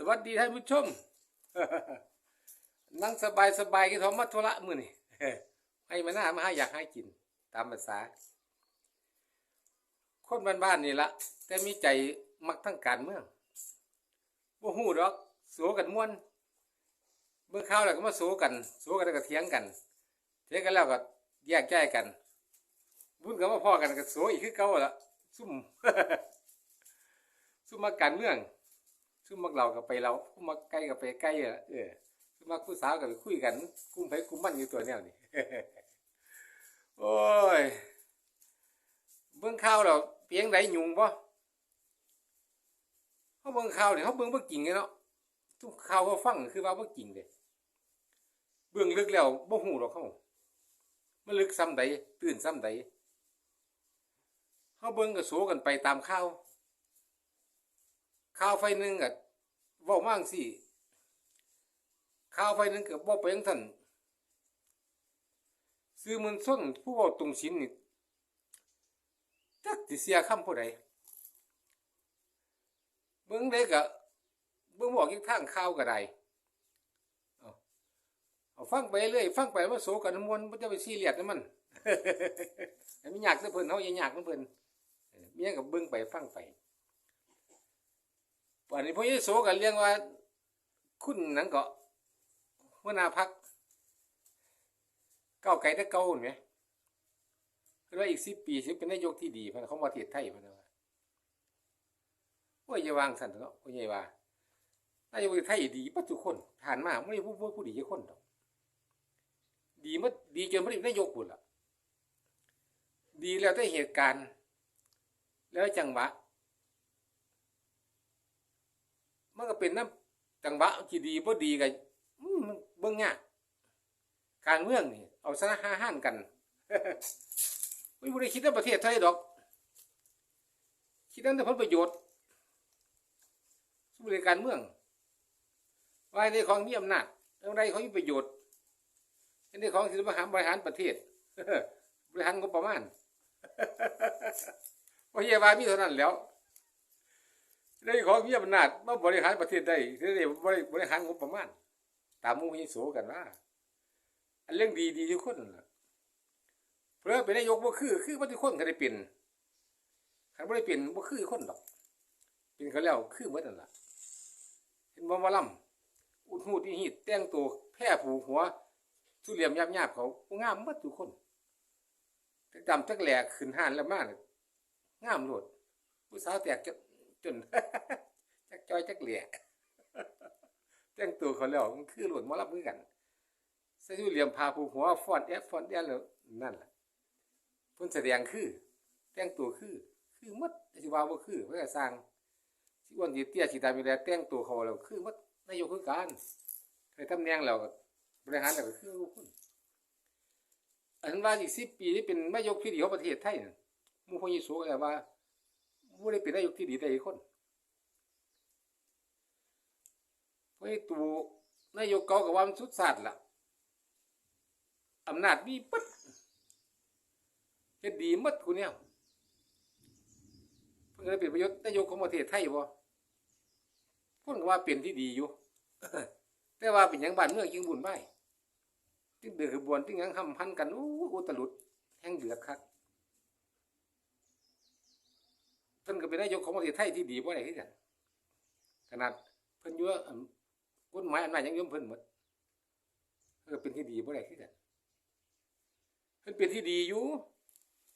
สวัสดีท่านผู้ชม นั่งสบายสบายๆกี่ทอมัทุระมือนี่ให้มาหน้ามาใหาอยากให้กิน ตามภาษา คนบ้านๆนี่ละแต่มีใจมักทั้งการเมืองบ่ฮู้ดอกสูกันม่วนเบิ่งข่าวแล้วก็มาสูกันสูกันแล้วก็เถียงกันเถียงกันแล้วก็แยกย้ายกันบุญก็มาพอกันก็สูอีกคือเก่าละซุ่มซุ่มมาการเมือง ซุ่มมักเรากับไปเราซุ่มมักไก่กับไปไก่อะเออซุ่มมักผู้สาวกับไปคุยกัน กุ้มไปกุ้มมันอยู่ตัวแนวนี่โอ้ยเบิ่งข่าวแล้วเพียงใดยุงบ่เฮาเบิ่งข่าวเนี่ยเฮาเบิ่งเบ่จริงเลยเนาะทุกข่าวเฮาฟังคือว่าเบ่จริงเด้เบื้องลึกแล้วบ่ฮู้ดอกเฮามันลึกซ้ำใดตื่นซ้ำใดเฮาเบิ่งก็โสกันไปตามข่าวข้าวไฟหนึ่งอะเว้ามาจั่งสิข้าวไฟหนึ่งก็บ่ไปจังซั่นซื้อมันส้นผู้ว้าตรงศีลนี่จักสิเสียคำผู้ใดเบิ่งได้ก็เบิ่งบอกอีกทางข่าวก็ไดเอาเอฟังไปเรื่อยฟังไปมันโศกันมวนบ่จะไปซีเรียสนำมันให้มันยากแต่เพิ่นเฮาอยายากเพิ่นเออมีหยังก็เบิ่งไปฟังไป วันนี้พ่อเยโสกันเรียกว่า คุณนั่นก็หัวหน้าพักเก้าไก่ต่เก่าเห็นไหมคือว่าอีกสิบปีสิเป็นนายกที่ดีพันเขามาเทียไทยพันว่าว่าอย่าวางสันเนาะพ่อใหญ่ว่านายกไทยดีปัจจุคนผ่านมาไม่ได้พูดผู้ดีแค่คนดอกดีมัดดีจนไม่ได้เป็นนายกปุ่นละดีแล้วแต่เหตุการณ์ แล้วจังหวะ มันก็เป็นน้ำจังหวะที่ดีบ่ดีกันเบิ่งยากการเมืองนี่ เอาชนะห้าห้านกันไม่บ่ได้คิดในประเทศไทยดอก คิดในผลประโยชน์สู้ในการเมืองว่าในของมีอำนาจเรื่องใดเขามีประโยชน์ในของที่บริหารบริหารประเทศบริหารงบประมาณเพราะเฮียว่ามีเท่านั้นแล้ว ได้ของมีอำนาจมาบริหารประเทศได้ได้บริบริหารงบประมาณ ตามมู่ฮิโสกันว่าอันเรื่องดีดีทุกคนนั่นล่ะเพื่อเป็นนายกบ่คือ คือบ่ทุกคนก็ได้เป็นคันบ่ได้เป็นบ่คือคนดอกเป็นเขาแล้วคือหมดนั่นล่ะเห็นบ่มาล่ำอุดหูดอีหีดแต่งตัวแพร่ผูกหัวสุเหลี่ยมยาบๆเขาบ่งามหมดทุกคนแต่ดำจักแหลกขึ้นห้านแล้วมาเนี่ยงามโลดผู้สาวแตกจะ จนจักจอยจักเหลี่ยแต่งตัวเขาแล้วมันคือหลวนมารับมือกันใส่ยูเหลี่ยมพาผูหัวฟอนแอฟฟอนแอแล้วนั่นแหละพิ่นแสดงคือ แต่งตัวคือ คือมัดแต่สิว่าบ่คือเพื่อสร้างสิอ้วนสิเตี้ยสิตามอยู่แล้วแต่งตัวเขาแล้วคือมัดนายกคือกันเคยตำแนงแล้วบริหารแล้วก็คือคนอันนั้นว่าอีก10ปีนี่เป็นนายกที่ดีของประเทศไทยน่ะหมู่พวกนี้สูก็ว่า บ่ได้เป็นนายกที่ดีแต่อีกคนเพราะไอ้ตัวนายกเก่ากับว่ามันสุดสาดล่ะอำนาจมีปึ๊ดเฮ็ดดีหมดกูเนี่ยเพิ่นก็ได้เป็นประโยชน์นายกของประเทศไทยบ่คนก็ว่าเป็นที่ดีอยู่ แต่ว่าเป็นหยังบ้านเมืองจึงบุญไปจึงเดือดขบวนจึงยังห้ำพันกันอู้อุตลุดแห่งเดือดคัก เพิ่นก็เป็นนายกของประเทศไทยที่ดีบ่ได้คือกันขนาดเพิ่นยู่ว่าอั่นกฎหมายอำนาจยังยมเพิ่นหมดก็เป็นที่ดีบ่ได้คือกันเพิ่นเป็นที่ดีอยู่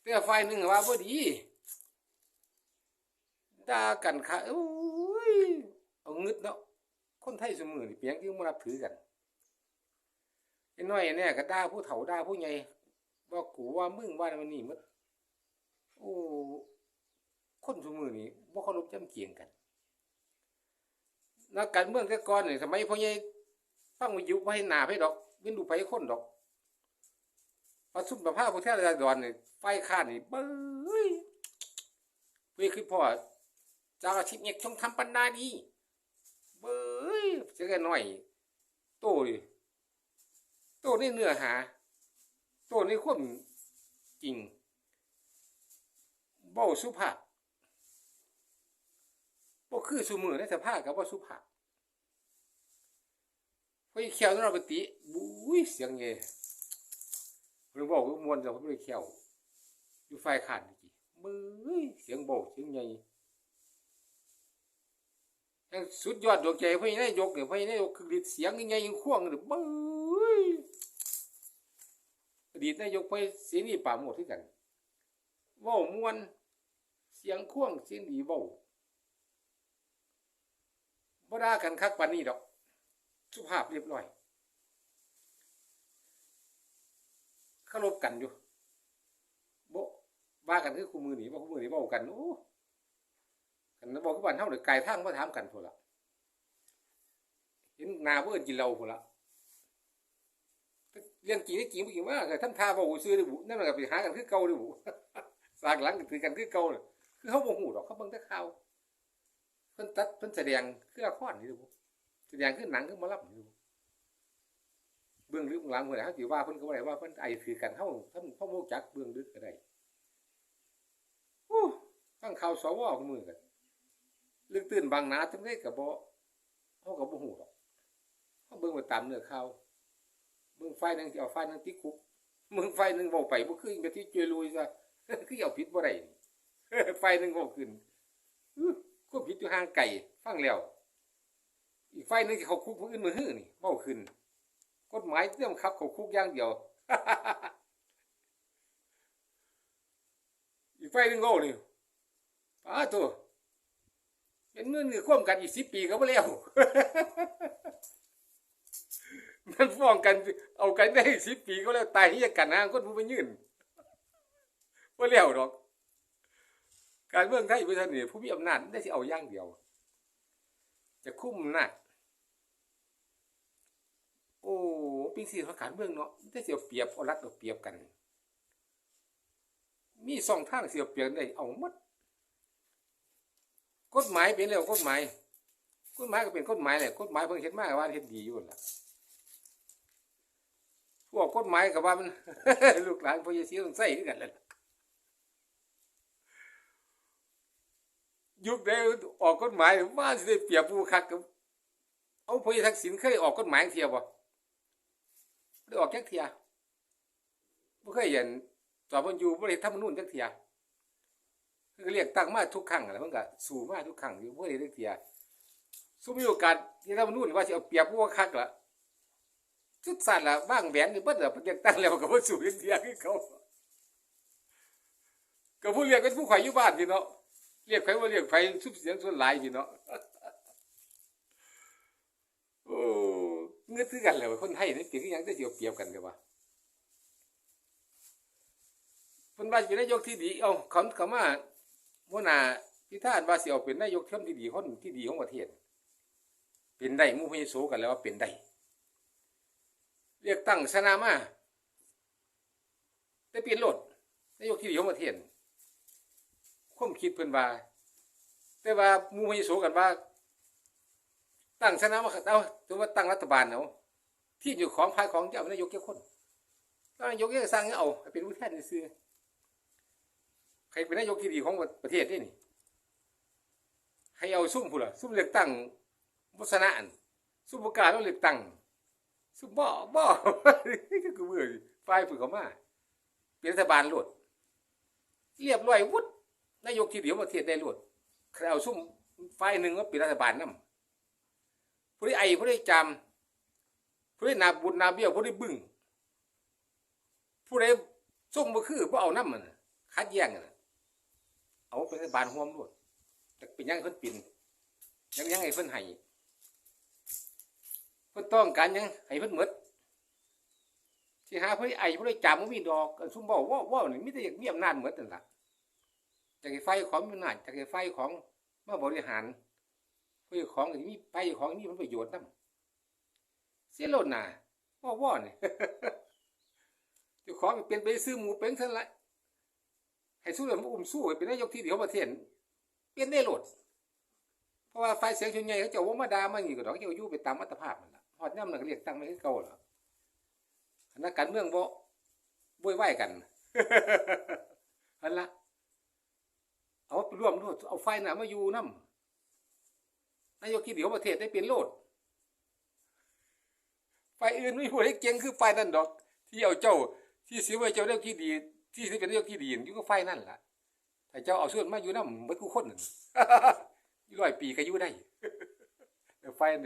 แต่ฝ่ายหนึ่งว่าบ่ดีด่ากันค่ะโอ้ยเอางึดเนาะคนไทยซุมื้อนี่เปียงที่บ่นับถือกันไอ้น้อยเนี่ยก็ด่าผู้เฒ่าด่าผู้ใหญ่ว่ากูว่ามึงว่ามันนี่หมดโอ้ คนสมือนี้บ่เคารพจำเกียงกันนักการเมืองแต่ก่อนเนี่ยสมัยพ่อใหญ่ฟังวิทยุบ่ให้หน้าไผดอกว้นดูไผคนดอกพอสุดประภาพผู้แท้ราษฎรนี่ยไฟค้านี่เบ้ยเว้ยคือพ่อจ้าอาชีพเนี่ยจงทำปันนาดีเบ้ยเสียกันหน่อยโตดิโตในเนื้อหาโตในความจริงเบ้าสุภาพ บ่คือสุมือในสภาพกับว่าสุภาพพอยเขียวนั่นเราปติบุ้ยเสียงเงยเพิ่นบอกว่ามวนแต่เพิ่นบ่ได้เขียวอยู่ฝ่ายขาดนี่กี่มือเสียงเบาเสียงใหญ่ยังสุดยอดดวงใจเพิ่นนายกเนี่ยเพิ่นนายกคือฤทธิ์เสียงใหญ่วงเลยบึ้ยอดีตนายกไปเสียงนี่ป่าโมดคือกันว้ามวนเสียงควงเสียงดีเว้า บ่ด่ากันคักปานนี้ดอก สุภาพเรียบร้อยเคารพกันอยู่บ่ว่ากันคือคู่มือหนี่บ่คู่มือหนี่กันโอ้กันบอกคือบ้านเฮาเด้อไกลทางมาถามกันพุ่นล่ะเห็นหน้าเพิ่นกินเหล้าพุ่นล่ะเรื่องจรินี่จริงบ่จริงว่าก็ทำท่าเว้าซื่อเด้อบุนั่นมันก็ไปหากันคือเก่าเด้อบุสากหลังก็ถือกันคือเก่าเด้อคือเขาบ่ฮู้ดอกเขาเบิ่งแต่ข่าว เพิ่นตัดเพิ่นแสดงคือละครนี่ด้อบุแสดงขึ้นหนังขึ้นมาลับอยู่เบื้องลึกเบื้องหลังเมื่อไหร่เขาสิว่าเพิ่นก็บ่ได้ว่าเพิ่นไอคือกันเฮาท่านพ่อโมกจักเบื้องลึกก็ได้โอ้ฟังข่าวสวก็มือกันลึกตื่นบางนาจังได๋ก็บ่เฮาก็บ่ฮู้ดอกเฮาเบิ่งไปตามเนื้อข่าวเบิ่งไฟหนึงเอาไฟหนึงติคุกเบิ่งไฟหนึงเว้าไปบ่คือแบบที่จวยลุยซะคือเอาผิดบ่ได้ไฟหนึงเว้าขึ้น ก็ผิดอยู่ห่างไกลฟังแล้ว อีกไฟหนึงเขาคุกผู้อื่นมือหื้อนี่เบ้าขึ้น กฎหมายเรื่องคับเขาคุกอย่างเดียว อีกไฟนึงโง่นี่ป้าตัวเป็นเงื่อนือควมกันอีกสิปีก็ไม่แล้วมันฟ้องกันเอากันได้สิปีก็แล้วตายที่จะกันนะคนผู้ไปยื่นว่าแล้วดอก การเมืองไทยประเทศนี้ผู้มีอำนาจได้สิเอาอย่างเดียว จะคุ้มนาจโอ้ปีสี่เขาการเมืองเนาะได้เสียเปรียบเอารัดเอาเปรียบกัน มีสองทางเสียเปรียบได้เอาหมดกฎหมายเป็นแล้วกฎหมายกฎหมายก็เป็นกฎหมายแหละกฎหมายเพิ่งเห็นมากว่าเฮ็ดดีอยู่นั่นล่ะพวกกฎหมายก็ว่ามัน ลูกหลานพ่อเยซีต้องใส่คือกันแหละ ยุคใดออกกฎหมายว่าสิได้เปรียบผู้คักกับเอาพลทักษิณเคยออกกฎหมายเทียบ่ได้ออกจักเทียบ่เคยเห็นต่อนเพิ่นอยู่บ่ได้ทำนู่นจักเทียคือเรียกตั้งมาทุกครั้งแหละเพิ่นก็สู้มาทุกครั้งอยู่บ่ได้จักเทียสู้มีโอกาสที่ทำนู่นว่าสิเอาเปรียบผู้คักล่ะสุดสั่นล่ะวางแผนอยู่เบิดล่ะเพิ่นจะตั้งแล้วก็บ่สู้จักเทียคือเขาก็ผู้เรียกเป็นผู้ข่อยอยู่บ้านพี่เนาะ เรียกใครว่าเรียกไผสุบเสียงส่วนหลายพี่เนาะโอ้เงื้อตื้อกันเลยคนไทยนี่เปรียบคือหยังได้เสียวเปรียบกันเลยว่าเพิ่นว่าสิเป็นนายกที่ดี เอาเขาเขามาหัวหน้าพิธานว่าสิเอาเป็นนายกเทียมที่ดีคนที่ดีของประเทศเป็นได้มู่พยโสกันแล้วว่าเป็นได้เรียกตั้งชนะมาได้เปลี่ยนโลดนายกที่ดีของประเทศ ความคิดเพิ่นว่า แต่ว่าหมู่พยโสกันว่า ตั้งชนะมาเอาถือว่าตั้งรัฐบาลเอาที่อยู่ของภายของเจ้านายกเจ้าคนถ้านายกเจ้าสร้างเอาเป็นผู้แทนซื้อใครเป็นนายกที่ดีของประเทศนี่นี่ให้เอาซุ่มผู้ละซุ่มเลือกตั้งวัฒนะอันซุ่มประกาศว่าเลือกตั้งซุ่มบ่บ่ก็คือมือฝ่ายฝึกเขามาเป็นรัฐบาลโลดเรียบร้อยวุฒ นายกที่ดีของประเทศได้โลดใครเอาซุ่มฝ่ายหนึ่งว่าเป็นรัฐบาลนำผู้ใดไอผู้ใดจำผู้ใดนาบุญนาเบี้ยวผู้ใดบึ้งผู้ใดส่งบ่คือบ่เอาน้ำมันคัดแย่งน่ะเอาเป็นรัฐบาลห่วมด้วยแต่เป็นยังเพิ่นปินยังยังไงเพิ่นให้เพิ่นต้องการยังให้เพิ่นหมดสิหาผู้ใดไอ้ผู้ใดจำบ่มีดอกซุ่มบ่ว่าว่านี่มีแต่อยากมีอำนาจหมดนั่นล่ะ จากไอ้ไฟของมีอำนาจากไอ้ไฟของมาบริหารเพื่อของที่มีไปของนี่มันประโยชน์นำเสียโลดหนาว่าว่าเนี่ยเจ้าของเป็นไปซื้อหมูเป็นซั่นละให้สู้แล้วมันอุ้มสู้เป็นนายกที่เดียวประเทศเปลี่ยนได้โลด เพราะว่าไฟเสียงชนใหญ่เขาจ้าว่ามาดามานี่ก็ดอกเจ้าอยู่ไปตามอัตภาพมันละฮอดย่ำนั่นก็เรียกตั้งไม่ให้เก่าล่ะคณะการเมืองบ่บ่ไหวกันหั่นละ เอาไปร่วมด้วยเอาไฟหนามาอยู่นำนายกคิดเดี๋ยวประเทศได้เปลี่ยนโลดไฟอื่นไม่ผู้ใดเก่งคือไฟนั่นดอก ที่เอาเจ้าที่เสียไว้เจ้าเรื่องที่ดี ที่สิเป็นเรื่องที่ดีอยู่ก็ไฟนั่นแหละแต่เจ้าเอาส่วนมาอยู่นำมันกูคนหนึ่งร้อยปีก็อยู่ได้แต่ฝ่ายนั่น